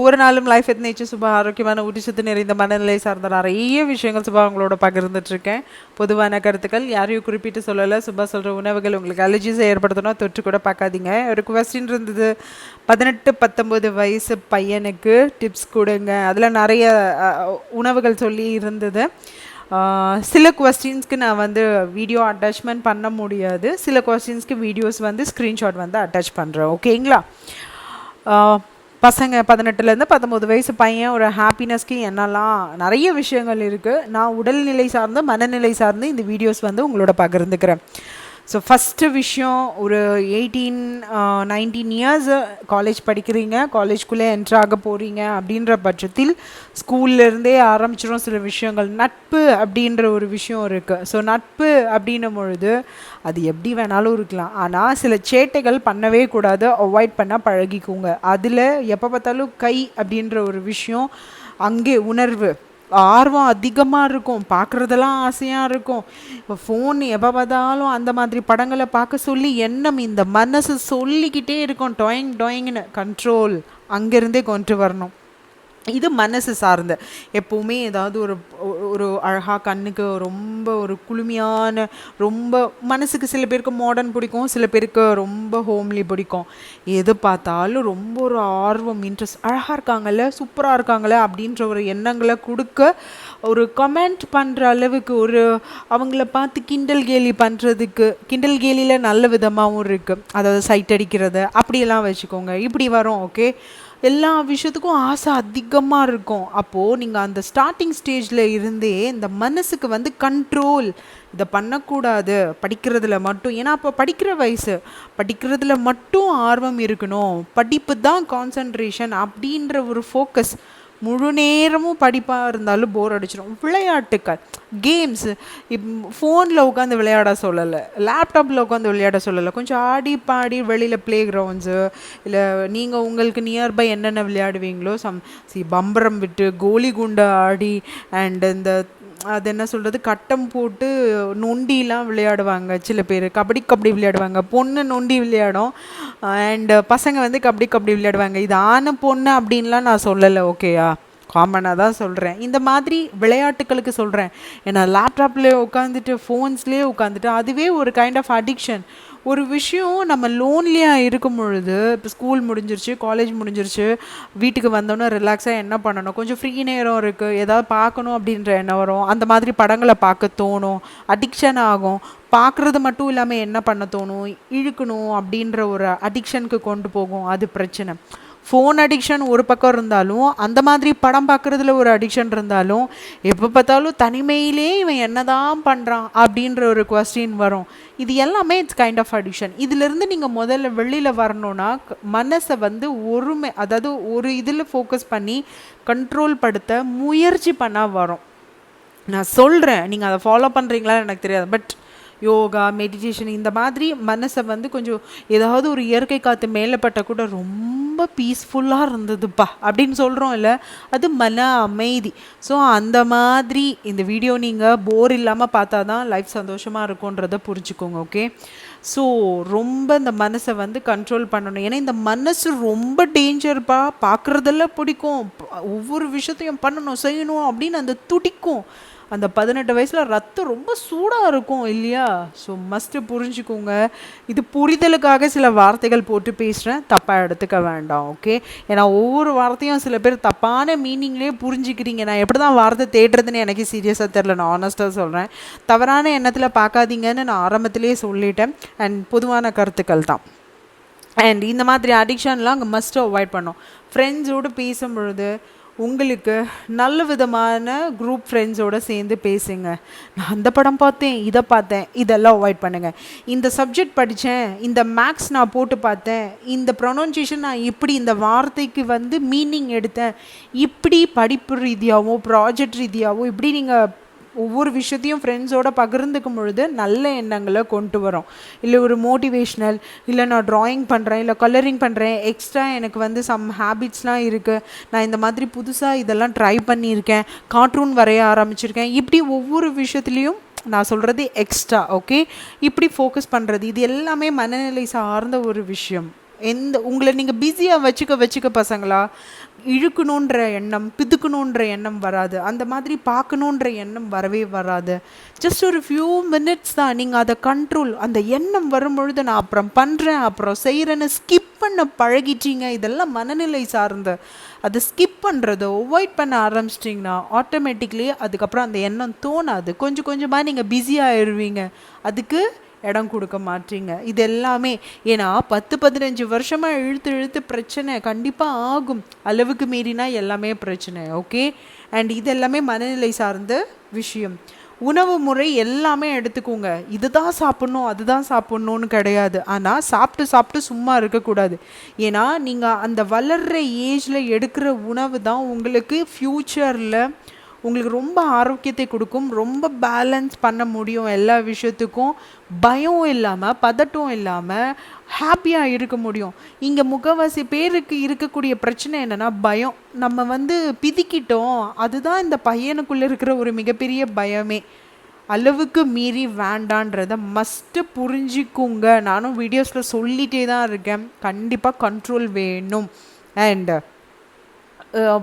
ஒவ்வொரு நாளும் லைஃப் எத் நேச்சர் சுபா ஆரோக்கியமான ஊட்டச்சத்து நிறைந்த மனநிலை சார்ந்த நிறைய விஷயங்கள் சுபா உங்களோட பகிர்ந்துட்டுருக்கேன் பொதுவான கருத்துக்கள் யாரையும் குறிப்பிட்டு சொல்லலை சுபா சொல்கிற உணவுகள் உங்களுக்கு அலர்ஜிஸை ஏற்படுத்தணும் தொற்று கூட பார்க்காதீங்க. ஒரு கொஸ்டின் இருந்தது பதினெட்டு பத்தொம்போது வயசு பையனுக்கு டிப்ஸ் கொடுங்க. அதில் நிறைய உணவுகள் சொல்லி இருந்தது. சில கொஸ்டின்ஸ்க்கு நான் வந்து வீடியோ அட்டாச்மெண்ட் பண்ண முடியாது. சில கொஸ்டின்ஸ்க்கு வீடியோஸ் வந்து ஸ்க்ரீன்ஷாட் வந்து அட்டாச் பண்ணுறேன் ஓகேங்களா பசங்க பதினெட்டுலேருந்து பத்தொம்பது வயசு பையன் ஒரு ஹாப்பினஸ்க்கு என்னெல்லாம் நிறைய விஷயங்கள் இருக்குது நான் உடல்நிலை சார்ந்து மனநிலை சார்ந்து இந்த வீடியோஸ் வந்து உங்களோட பகிர்ந்துக்கிறேன். ஸோ ஃபஸ்ட்டு விஷயம் ஒரு எயிட்டீன் நைன்டீன் இயர்ஸ் காலேஜ் படிக்கிறீங்க காலேஜ்குள்ளே என்ட்ரு ஆக போகிறீங்க அப்படின்ற பட்சத்தில் ஸ்கூல்லேருந்தே ஆரம்பிச்சிடும் சில விஷயங்கள். நட்பு அப்படின்ற ஒரு விஷயம் இருக்குது ஸோ நட்பு அப்படின்னும் பொழுது அது எப்படி வேணாலும் இருக்கலாம். ஆனால் சில சேட்டைகள் பண்ணவே கூடாது. அவாய்ட் பண்ணால் பழகிக்கோங்க. அதில் எப்போ பார்த்தாலும் கை அப்படின்ற ஒரு விஷயம் அங்கே உணர்வு. ஆர்வம் அதிகமாக இருக்கும். பார்க்குறதெல்லாம் ஆசையாக இருக்கும். இப்போ ஃபோன் எப்போ பார்த்தாலும் அந்த மாதிரி படங்களை பார்க்க சொல்லி எண்ணம் இந்த மனசு சொல்லிக்கிட்டே இருக்கும். டொயிங் டொயிங்னு கண்ட்ரோல் அங்கேருந்தே கொண்டு வரணும். இது மனசு சார்ந்த. எப்போவுமே ஏதாவது ஒரு ஒரு அழகாக கண்ணுக்கு ரொம்ப ஒரு குளுமையான ரொம்ப மனசுக்கு சில பேருக்கு மாடர்ன் பிடிக்கும் சில பேருக்கு ரொம்ப ஹோம்லி பிடிக்கும். எது பார்த்தாலும் ரொம்ப ஒரு ஆர்வம் இன்ட்ரெஸ்ட் அழகாக இருக்காங்கல்ல சூப்பராக இருக்காங்களே அப்படின்ற ஒரு எண்ணங்களை கொடுக்க ஒரு கமெண்ட் பண்ணுற அளவுக்கு ஒரு அவங்கள பார்த்து கிண்டல் கேலி பண்ணுறதுக்கு கிண்டல் கேலியில் நல்ல விதமாகவும் இருக்குது அதாவது சைட் அடிக்கிறது அப்படியெல்லாம் வச்சுக்கோங்க. இப்படி வரும் ஓகே எல்லா விஷயத்துக்கும் ஆசை அதிகமாக இருக்கும். அப்போது நீங்கள் அந்த ஸ்டார்டிங் ஸ்டேஜில் இருந்தே இந்த மனசுக்கு வந்து கண்ட்ரோல் இதை பண்ணக்கூடாது படிக்கிறதுல மட்டும் ஏன்னா அப்போ படிக்கிற வயசு படிக்கிறதுல மட்டும் ஆர்வம் இருக்கணும். படிப்பு தான் கான்சன்ட்ரேஷன் அப்படின்ற ஒரு ஃபோக்கஸ் முழு நேரமும் படிப்பாக இருந்தாலும் போர் அடிச்சிடும் விளையாட்டுக்கள் கேம்ஸ் இப் ஃபோனில் உட்காந்து விளையாட சொல்லலை. லேப்டாப்பில் உட்காந்து விளையாட சொல்லலை. கொஞ்சம் ஆடி பாடி வெளியில் ப்ளே கிரவுண்ட்ஸு இல்லை நீங்கள் உங்களுக்கு நியர்பை என்னென்ன விளையாடுவீங்களோ சம் சி பம்பரம் விட்டு கோலி குண்டை ஆடி அண்ட் இந்த அது என்ன சொல்கிறது கட்டம் போட்டு நொண்டிலாம் விளையாடுவாங்க சில பேர். கபடி கபடி விளையாடுவாங்க. பொண்ணு நொண்டி விளையாடும். அண்டு பசங்க வந்து கபடி கபடி விளையாடுவாங்க. இது ஆணு பொண்ணு அப்படின்லாம் நான் சொல்லலை ஓகேயா காமனாக தான் சொல்கிறேன் இந்த மாதிரி விளையாட்டுகளுக்கு சொல்கிறேன் ஏன்னா லேப்டாப்லேயே உட்காந்துட்டு ஃபோன்ஸ்லேயே உட்காந்துட்டு அதுவே ஒரு கைண்ட் ஆஃப் அடிக்ஷன் ஒரு விஷயம் நம்ம லோன்லியாக இருக்கும் பொழுது இப்போ ஸ்கூல் முடிஞ்சிருச்சு காலேஜ் முடிஞ்சிருச்சு வீட்டுக்கு வந்தோன்னே ரிலாக்ஸாக என்ன பண்ணணும்? கொஞ்சம் ஃப்ரீ நேரம் இருக்குது ஏதாவது பார்க்கணும் அப்படின்ற எண்ணம் வரும். அந்த மாதிரி படங்களை பார்க்க தோணும். அடிக்ஷன் ஆகும். பார்க்குறது மட்டும் இல்லாமல் என்ன பண்ண தோணும்? இழுக்கணும் அப்படின்ற ஒரு அடிக்ஷனுக்கு கொண்டு போகும். அது பிரச்சனை. ஃபோன் அடிக்ஷன் ஒரு பக்கம் இருந்தாலும் அந்த மாதிரி படம் பார்க்குறதுல ஒரு அடிக்ஷன் இருந்தாலும் எப்போ பார்த்தாலும் தனிமையிலே இவன் என்னதான் பண்ணுறான் அப்படின்ற ஒரு கொஸ்டின் வரும். இது எல்லாமே இட்ஸ் கைண்ட் ஆஃப் அடிக்ஷன் இதிலிருந்து நீங்கள் முதல்ல வெளியில் வரணும்னா மனசை வந்து ஒருமை அதாவது ஒரு இதில் ஃபோக்கஸ் பண்ணி கண்ட்ரோல் படுத்த முயற்சி பண்ணால் வரும். நான் சொல்கிறேன் நீங்கள் அதை ஃபாலோ பண்ணுறீங்களா எனக்கு தெரியாது. பட் யோகா மெடிடேஷன் இந்த மாதிரி மனசை வந்து கொஞ்சம் ஏதாவது ஒரு இயற்கை காற்று மேலப்பட்ட கூட ரொம்ப பீஸ்ஃபுல்லாக இருந்ததுப்பா அப்படின்னு சொல்கிறோம் இல்லை அது மன அமைதி. ஸோ அந்த மாதிரி இந்த வீடியோ நீங்கள் போர் இல்லாமல் பார்த்தா தான் லைஃப் சந்தோஷமாக இருக்குன்றதை புரிஞ்சுக்கோங்க ஓகே ஸோ ரொம்ப இந்த மனசை வந்து கண்ட்ரோல் பண்ணணும். ஏன்னா இந்த மனசு ரொம்ப டேஞ்சர்ப்பா பார்க்குறதெல்லாம் பிடிக்கும். ஒவ்வொரு விஷயத்தையும் பண்ணணும் செய்யணும் அப்படின்னு அந்த துடிக்கும். அந்த பதினெட்டு வயசில் ரத்தம் ரொம்ப சூடாக இருக்கும் இல்லையா? ஸோ மஸ்ட்டு புரிஞ்சுக்கோங்க. இது புரிதலுக்காக சில வார்த்தைகள் போட்டு பேசுகிறேன் தப்பாக எடுத்துக்க வேண்டாம் ஓகே ஏன்னா ஒவ்வொரு வார்த்தையும் சில பேர் தப்பான மீனிங்லேயே புரிஞ்சுக்கிறீங்க. நான் எப்படி தான் வார்த்தை தேடுறதுன்னு எனக்கு சீரியஸாக தெரில நான் ஆனஸ்ட்டாக சொல்கிறேன் தவறான எண்ணத்தில் பார்க்காதீங்கன்னு நான் ஆரம்பத்திலேயே சொல்லிட்டேன். அண்ட் பொதுவான கருத்துக்கள் தான். அண்ட் இந்த மாதிரி அடிக்ஷன்லாம் அங்கே மஸ்ட்டு அவாய்ட் பண்ணோம். ஃப்ரெண்ட்ஸோடு பேசும் பொழுது உங்களுக்கு நல்ல விதமான குரூப் ஃப்ரெண்ட்ஸோடு சேர்ந்து பேசுங்க. நான் அந்த படம் பார்த்தேன் இதை பார்த்தேன் இதெல்லாம் அவாய்ட் பண்ணுங்கள் இந்த சப்ஜெக்ட் படித்தேன் இந்த மேக்ஸ் நான் போட்டு பார்த்தேன் இந்த ப்ரொனவுன்சியேஷன் நான் இப்படி இந்த வார்த்தைக்கு வந்து மீனிங் எடுத்தேன் இப்படி படிப்பு ரீதியாகவும் ப்ராஜெக்ட் ரீதியாகவும் இப்படி நீங்கள் ஒவ்வொரு விஷயத்தையும் ஃப்ரெண்ட்ஸோட பகிர்ந்துக்கும் பொழுது நல்ல எண்ணங்களை கொண்டு வரோம். இல்லை ஒரு மோட்டிவேஷ்னல் இல்லை நான் ட்ராயிங் பண்ணுறேன் இல்லை கலரிங் பண்ணுறேன் எக்ஸ்ட்ரா எனக்கு வந்து சம் ஹேபிட்ஸ்லாம் இருக்குது நான் இந்த மாதிரி புதுசாக இதெல்லாம் ட்ரை பண்ணியிருக்கேன் கார்ட்டூன் வரைய ஆரம்பிச்சிருக்கேன். இப்படி ஒவ்வொரு விஷயத்துலேயும் நான் சொல்கிறது எக்ஸ்ட்ரா ஓகே இப்படி ஃபோக்கஸ் பண்ணுறது இது எல்லாமே மனநிலை சார்ந்த ஒரு விஷயம். எந்த உங்களை நீங்கள் பிஸியாக வச்சுக்க வச்சுக்க பசங்களா இழுக்கணுன்ற எண்ணம் பிதுக்கணுன்ற எண்ணம் வராது. அந்த மாதிரி பார்க்கணுன்ற எண்ணம் வரவே வராது. ஜஸ்ட் ஒரு ஃபியூ மினிட்ஸ் தான் நீங்கள் அதை கண்ட்ரோல் அந்த எண்ணம் வரும்பொழுது நான் அப்புறம் பண்ணுறேன் அப்புறம் செய்கிறேன்னு ஸ்கிப் பண்ண பழகிட்டீங்க. இதெல்லாம் மனநிலை சார்ந்த அதை ஸ்கிப் பண்ணுறதோ அவாய்ட் பண்ண ஆரம்பிச்சிட்டிங்கன்னா ஆட்டோமேட்டிக்லி அதுக்கப்புறம் அந்த எண்ணம் தோணாது. கொஞ்சம் கொஞ்சமாக நீங்கள் பிஸியாகிடுவீங்க அதுக்கு இடம் கொடுக்க மாட்டீங்க. இது எல்லாமே ஏன்னா பத்து பதினஞ்சு வருஷமாக இழுத்து இழுத்து பிரச்சனை கண்டிப்பாக ஆகும். அளவுக்கு மீறினா எல்லாமே பிரச்சனை ஓகே அண்ட் இது எல்லாமே மனநிலை சார்ந்த விஷயம். உணவு முறை எல்லாமே எடுத்துக்கோங்க. இதுதான் சாப்பிட்ணும் அதுதான் சாப்பிட்ணுன்னு கிடையாது. ஆனால் சாப்பிட்டு சாப்பிட்டு சும்மா இருக்கக்கூடாது. ஏன்னா நீங்கள் அந்த வளர்கிற ஏஜில் எடுக்கிற உணவு தான் உங்களுக்கு ஃப்யூச்சரில் உங்களுக்கு ரொம்ப ஆரோக்கியத்தை கொடுக்கும் ரொம்ப பேலன்ஸ் பண்ண முடியும் எல்லா விஷயத்துக்கும். பயம் இல்லாமல் பதட்டம் இல்லாமல் ஹாப்பியாக இருக்க முடியும். இங்கே முகவாசி பேருக்கு இருக்கக்கூடிய பிரச்சனை என்னென்னா பயம். நம்ம வந்து பிதிக்கிட்டோம் அதுதான் இந்த பையனுக்குள்ளே இருக்கிற ஒரு மிகப்பெரிய பயமே. அளவுக்கு மீறி வேண்டான்றத மஸ்ட்டு புரிஞ்சிக்குங்க. நானும் வீடியோஸில் சொல்லிகிட்டே தான் இருக்கேன். கண்டிப்பாக கண்ட்ரோல் வேணும். அண்ட்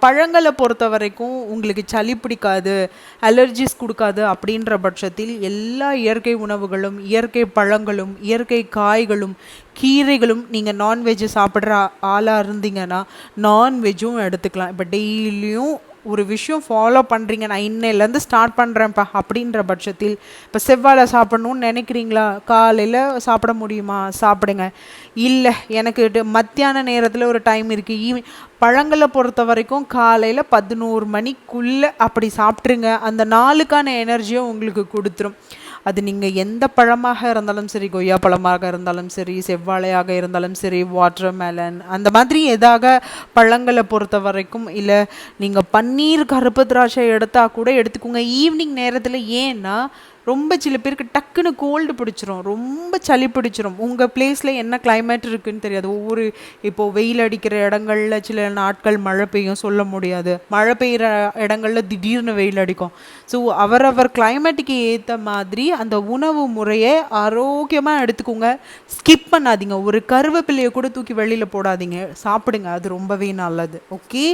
பழங்களை பொறுத்த வரைக்கும் உங்களுக்கு சளி பிடிக்காது அலர்ஜிஸ் கொடுக்காது அப்படின்ற பட்சத்தில் எல்லா இயற்கை உணவுகளும் இயற்கை பழங்களும் இயற்கை காய்களும் கீரைகளும் நீங்கள் நான்வெஜ்ஜு சாப்பிட்ற ஆளாக இருந்தீங்கன்னா நான்வெஜ்ஜும் எடுத்துக்கலாம். இப்போ டெய்லியும் ஒரு விஷயம் ஃபாலோ பண்ணுறீங்க நான் இன்னையிலேருந்து ஸ்டார்ட் பண்ணுறேன்ப்பா அப்படின்ற பட்சத்தில் இப்போ செவ்வாழை சாப்பிட்ணுன்னு நினைக்கிறீங்களா? காலையில் சாப்பிட முடியுமா? சாப்பிடுங்க. இல்லை எனக்கு மத்தியான நேரத்தில் ஒரு டைம் இருக்குது ஈவினிங் பழங்களை பொறுத்த வரைக்கும் காலையில் பதினோரு மணிக்குள்ளே அப்படி சாப்பிட்ருங்க அந்த நாளுக்கான எனர்ஜியை உங்களுக்கு கொடுத்துரும். அது நீங்கள் எந்த பழமாக இருந்தாலும் சரி கொய்யா பழமாக இருந்தாலும் சரி செவ்வாழையாக இருந்தாலும் சரி வாட்டர் மேலன் அந்த மாதிரி எதாக பழங்களை பொறுத்த வரைக்கும் இல்லை நீங்கள் பன்னீர் கருப்பு திராட்சை எடுத்தால் கூட எடுத்துக்கோங்க. ஈவினிங் நேரத்தில் ஏன்னா ரொம்ப சில பேருக்கு டக்குன்னு கோல்டு பிடிச்சிரும். ரொம்ப சளி பிடிச்சிரும். உங்கள் பிளேஸில் என்ன கிளைமேட் இருக்குன்னு தெரியாது. ஒவ்வொரு இப்போது வெயில் அடிக்கிற இடங்களில் சில நாட்கள் மழை பெய்யும் சொல்ல முடியாது. மழை பெய்கிற இடங்களில் திடீர்னு வெயில் அடிக்கும். ஸோ அவரவர் கிளைமேட்டுக்கு ஏற்ற மாதிரி அந்த உணவு முறையை ஆரோக்கியமாக எடுத்துக்கோங்க. ஸ்கிப் பண்ணாதீங்க. ஒரு கருவேப்பிலையை கூட தூக்கி வெளியில் போடாதீங்க. சாப்பிடுங்க. அது ரொம்பவே நல்லது. ஓகே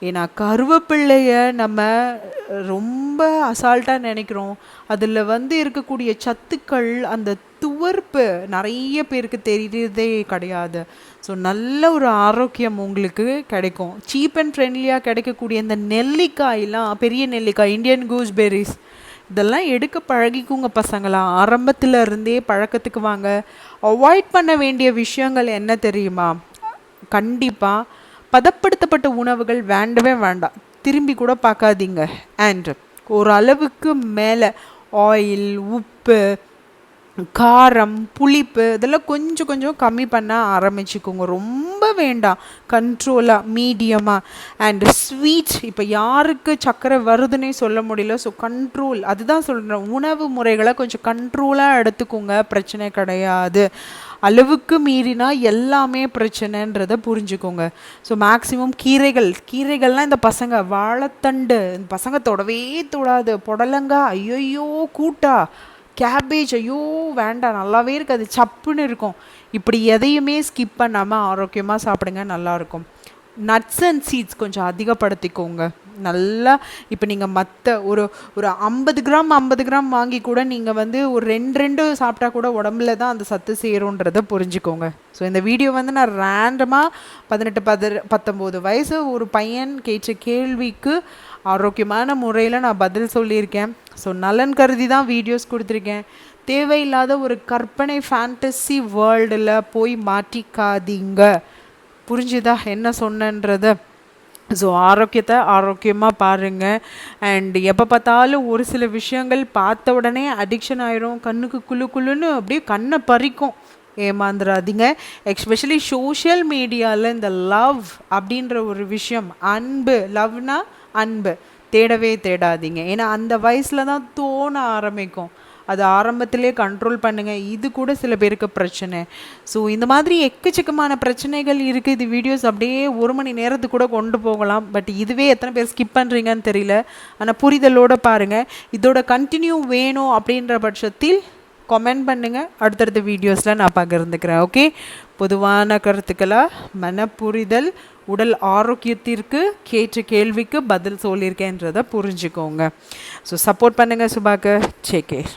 ஏன்னா கருவேப்பிள்ளையை நம்ம ரொம்ப அசால்ட்டாக நினைக்கிறோம். அதில் வந்து இருக்கக்கூடிய சத்துக்கள் அந்த துவர்ப்பு நிறைய பேருக்கு தெரியுறதே கிடையாது. ஸோ நல்ல ஒரு ஆரோக்கியம் உங்களுக்கு கிடைக்கும். சீப் அண்ட் ஃப்ரெண்ட்லியாக கிடைக்கக்கூடிய இந்த நெல்லிக்காயெலாம் பெரிய நெல்லிக்காய் இந்தியன் கூஸ்பெரிஸ் இதெல்லாம் எடுக்க பழகிக்குங்க பசங்களா. ஆரம்பத்தில் இருந்தே பழக்கத்துக்கு வாங்க. அவாய்ட் பண்ண வேண்டிய விஷயங்கள் என்ன தெரியுமா? கண்டிப்பாக பதப்படுத்தப்பட்ட உணவுகள் வேண்டவே வேண்டாம். திரும்பி கூட பார்க்காதீங்க. அண்ட் ஒரு அளவுக்கு மேலே ஆயில் உப்பு காரம் புளிப்பு இதெல்லாம் கொஞ்சம் கொஞ்சம் கம்மி பண்ண ஆரம்பிச்சுக்கோங்க. ரொம்ப வேண்டாம். கண்ட்ரோலாக மீடியமாக அண்ட் ஸ்வீட் இப்போ யாருக்கு சர்க்கரை வருதுன்னே சொல்ல முடியல. ஸோ கண்ட்ரோல் அதுதான் சொல்கிறேன் உணவு முறைகளை கொஞ்சம் கண்ட்ரோலாக எடுத்துக்கோங்க. பிரச்சனை கிடையாது. அளவுக்கு மீறினா எல்லாமே பிரச்சனைன்றதை புரிஞ்சுக்கோங்க. ஸோ மேக்ஸிமம் கீரைகள் கீரைகள்லாம் இந்த பசங்க வாழைத்தண்டு இந்த பசங்க தொடவே தொடாது. புடலங்கா ஐயோ கூட்டா கேபேஜ் ஐயோ வேண்டாம் நல்லாவே இருக்காது. சப்புன்னு இருக்கும். இப்படி எதையுமே ஸ்கிப் பண்ணாமல் ஆரோக்கியமாக சாப்பிடுங்க நல்லாயிருக்கும் நட்ஸ் அண்ட் சீட்ஸ் கொஞ்சம் அதிகப்படுத்திக்கோங்க. நல்லா இப்போ நீங்கள் மற்ற ஒரு ஒரு ஐம்பது கிராம் ஐம்பது கிராம் வாங்கி கூட நீங்கள் வந்து ஒரு ரெண்டு ரெண்டு சாப்பிட்டா கூட உடம்புல தான் அந்த சத்து சேரும்ன்றதை புரிஞ்சுக்கோங்க. ஸோ இந்த வீடியோ வந்து நான் ரேண்டமாக பதினெட்டு பத பத்தொம்போது வயசு ஒரு பையன் கேட்ட கேள்விக்கு ஆரோக்கியமான முறையில் நான் பதில் சொல்லியிருக்கேன். ஸோ நலன் கருதி தான் வீடியோஸ் கொடுத்துருக்கேன். தேவையில்லாத ஒரு கற்பனை ஃபேண்டசி வேர்ல்டில் போய் மாட்டிக்காதீங்க. புரிஞ்சுதா? என்ன சொன்னன்றதை? ஸோ ஆரோக்கியத்தை ஆரோக்கியமாக பாருங்கள் அண்ட் எப்போ பார்த்தாலும் ஒரு சில விஷயங்கள் பார்த்த உடனே அடிக்ஷன் ஆயிரும். கண்ணுக்கு குழு குழுன்னு அப்படியே கண்ணை பறிக்கும். ஏமாந்துடாதீங்க எக்ஸ்பெஷலி சோஷியல் மீடியாவில் இந்த லவ் அப்படின்ற ஒரு விஷயம் அன்பு லவ்னா அன்பு. தேடவே தேடாதீங்க. ஏன்னா அந்த வயசில் தான் தோண ஆரம்பிக்கும். அது ஆரம்பத்திலே கண்ட்ரோல் பண்ணுங்கள் இது கூட சில பேருக்கு பிரச்சனை. ஸோ இந்த மாதிரி எக்கச்சக்கமான பிரச்சனைகள் இருக்குது இது வீடியோஸ் அப்படியே ஒரு மணி நேரத்துக்கு கூட கொண்டு போகலாம். பட் இதுவே எத்தனை பேர் ஸ்கிப் பண்ணுறீங்கன்னு தெரியல. ஆனால் புரிதலோடு பாருங்கள் இதோட கண்டினியூ வேணும் அப்படின்ற பட்சத்தில் கமெண்ட் பண்ணுங்கள் அடுத்தடுத்த வீடியோஸில் நான் பகிர்ந்துக்கிறேன். ஓகே பொதுவான கருத்துக்களாக மனப்புரிதல் உடல் ஆரோக்கியத்திற்கு கேட்ட கேள்விக்கு பதில் சொல்லியிருக்கேன்றதை புரிஞ்சுக்கோங்க. ஸோ சப்போர்ட் பண்ணுங்கள் சுபாக்கு சே கேர்